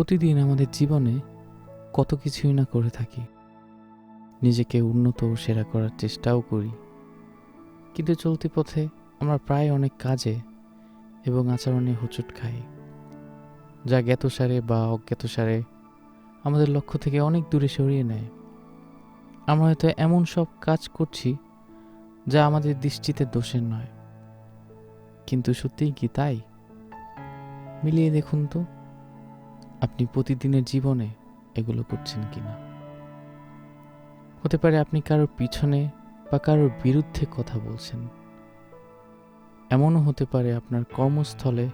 প্রতিদিন আমাদের জীবনে কত কিছুই না করে থাকি। নিজেকে উন্নত ও সেরা করার চেষ্টাও করি। কিন্তু চলতি পথে আমরা প্রায় অনেক কাজে এবং আচরণে হোঁচট খাই। যা জ্ঞাতসারে বা অজ্ঞাতসারে আমাদের লক্ষ্য থেকে অনেক দূরে সরিয়ে নেয়। আমরা হয়তো এমন সব কাজ করছি যা আমাদের দৃষ্টিতে দোষের নয়। কিন্তু সত্যিই কি তাই? মিলিয়ে দেখুন তো। আপনি প্রতিদিনের জীবনে এগুলো করছেন কিনা? হতে পারে আপনি কারোর পিছনে বা কারোর বিরুদ্ধে কথা বলছেন। এমনও হতে পারে আপনার কর্মস্থলে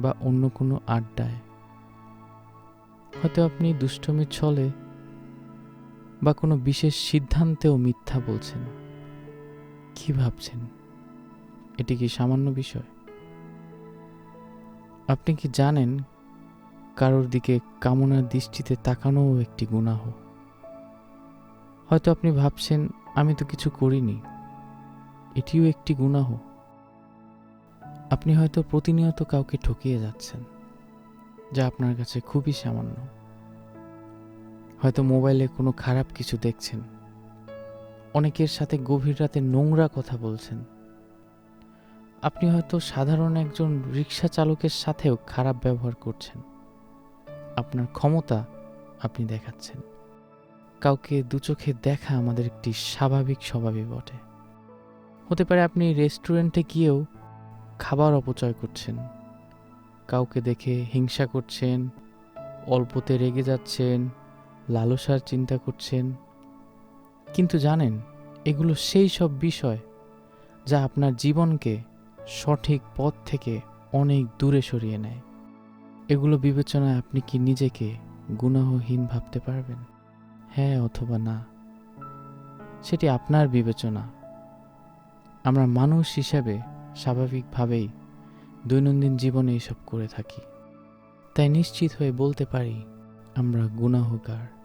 বা অন্য কোনো আড্ডায়। হয়তো আপনি দুষ্টমির ছলে বা কোনো বিশেষ সিদ্ধান্তেও মিথ্যা বলছেন। কি ভাবছেন? এটি কি সামান্য বিষয়? আপনি কি জানেন কারোর দিকে কামনার দৃষ্টিতে তাকানোও একটি গুনাহ। হয়তো আপনি ভাবছেন, আমি তো কিছু করিনি। এটিও একটি গুনাহ। আপনি হয়তো প্রতিনিয়ত কাউকে ঠকিয়ে যাচ্ছেন, যা আপনার কাছে খুবই সামান্য। হয়তো মোবাইলে কোনো খারাপ কিছু দেখছেন। অনেকের সাথে গভীর রাতে নোংরা কথা বলছেন। আপনি হয়তো সাধারণ একজন রিক্সা চালকের সাথেও খারাপ ব্যবহার করছেন। আপনার ক্ষমতা আপনি দেখাচ্ছেন। কাউকে দু চোখে দেখা আমাদের একটি স্বাভাবিক স্বভাবই বটে। হতে পারে আপনি রেস্টুরেন্টে গিয়েও খাবার অপচয় করছেন। কাউকে দেখে হিংসা করছেন, অল্পতে রেগে যাচ্ছেন, লালসার চিন্তা করছেন। কিন্তু জানেন, এগুলো সেই সব বিষয় যা আপনার জীবনকে সঠিক পথ থেকে অনেক দূরে সরিয়ে নেয়। এগুলো বিবেচনায় আপনি কি নিজেকে গুণাহীন ভাবতে পারবেন? হ্যাঁ অথবা না। সেটি আপনার বিবেচনা। আমরা মানুষ হিসাবে স্বাভাবিকভাবেই দৈনন্দিন জীবনে এসব করে থাকি। তাই নিশ্চিত হয়ে বলতে পারি, আমরা গুনাহগার